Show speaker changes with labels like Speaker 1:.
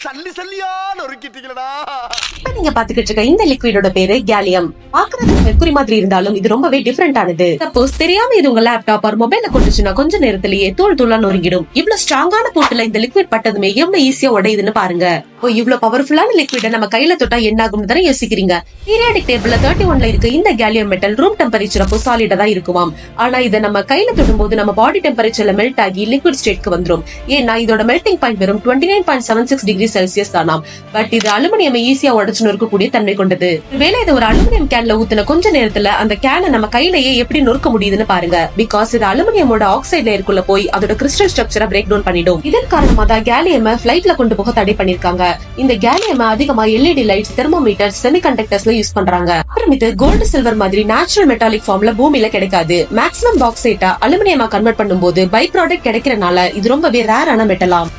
Speaker 1: சல்லி சல்லியா நொறுக்கிட்டீங்களடா
Speaker 2: நீங்க பாத்துக்கிட்டு இருக்க இந்த லிக்விடோட பேரு கேலியம் பாக்குறதுக்கு மெர்க்குரி மாதிரி இருந்தாலும் இது ரொம்பவே டிஃபரெண்ட் ஆனது. சப்போஸ் தெரியாம இது உங்க லேப்டாப் ஆர் மொபைல கொண்டுச்சுன்னா கொஞ்ச நேரத்திலேயே தூள் தூளா நொறுங்கிடும். இவ்வளவு ஸ்ட்ராங்கான போட்டுல இந்த லிக்விட் பட்டதுமே எவ்வளவு ஈஸியா உடையுதுன்னு பாருங்க. ஓ இவ்வளவு பவர்ஃபுல்லான லிக்விட நம்ம கையில தொட்டா என்ன ஆகும் தானே யோசிக்கிறீங்க. பீரியாடிக் டேபிள்ல தேர்ட்டி ஒன்ல இருக்க இந்த கேலியம் மெட்டல் ரூம் டெம்பரேச்சர் அப்போ சாலிடா தான் இருக்குமாம். ஆனா இதை நம்ம கையில தொடும் போது நம்ம பாடி டெம்பரேச்சர்ல மெல்ட் ஆகி லிக்விட் ஸ்டேட்க்கு வந்துரும். ஏன்னா இதோட மெல்டிங் பாயிண்ட் வெறும் twenty nine point seven six degree Celsius தானாம். But இது அலுமினியம் ஈஸியா உடச்சுன்னு நொறுக்கக்கூடிய தன்மை கொண்டது. ஒருவேளை இது ஒரு அலுமினியம் கேன்ல ஊத்துன கொஞ்ச நேரத்துல அந்த கேனை நம்ம கையிலேயே எப்படி நொறுக்க முடியுதுன்னு பாருங்க. பிகாஸ் இது அலுமினியமோட ஆக்சைட் லேயருக்குள்ள போய் அதோட கிறிஸ்டல் ஸ்ட்ரக்சரை பிரேக் டவுன் பண்ணிடும். இதன் காரணமா தான் கேலியம ஃபிளைட்ல கொண்டு போக தடை பண்ணிருக்காங்க. இந்த கேலியம அதிகமா எல்இடி லைட்ஸ் தெர்மோமீட்டர் செமிகண்டக்டர்ஸ்ல யூஸ் பண்றாங்க. அப்புறம் இது கோல்டு சில்வர் மாதிரி நேச்சுரல் மெட்டாலிக் ஃபார்ம்ல பூமியில கிடைக்காது. மேக்ஸிமம் பாக்ஸைட்டா அலுமினியமா கன்வெர்ட் பண்ணும்போது பை ப்ராடக்ட் கிடைக்கிறனால இது ரொம்பவே ரேரான மெட்டலாம்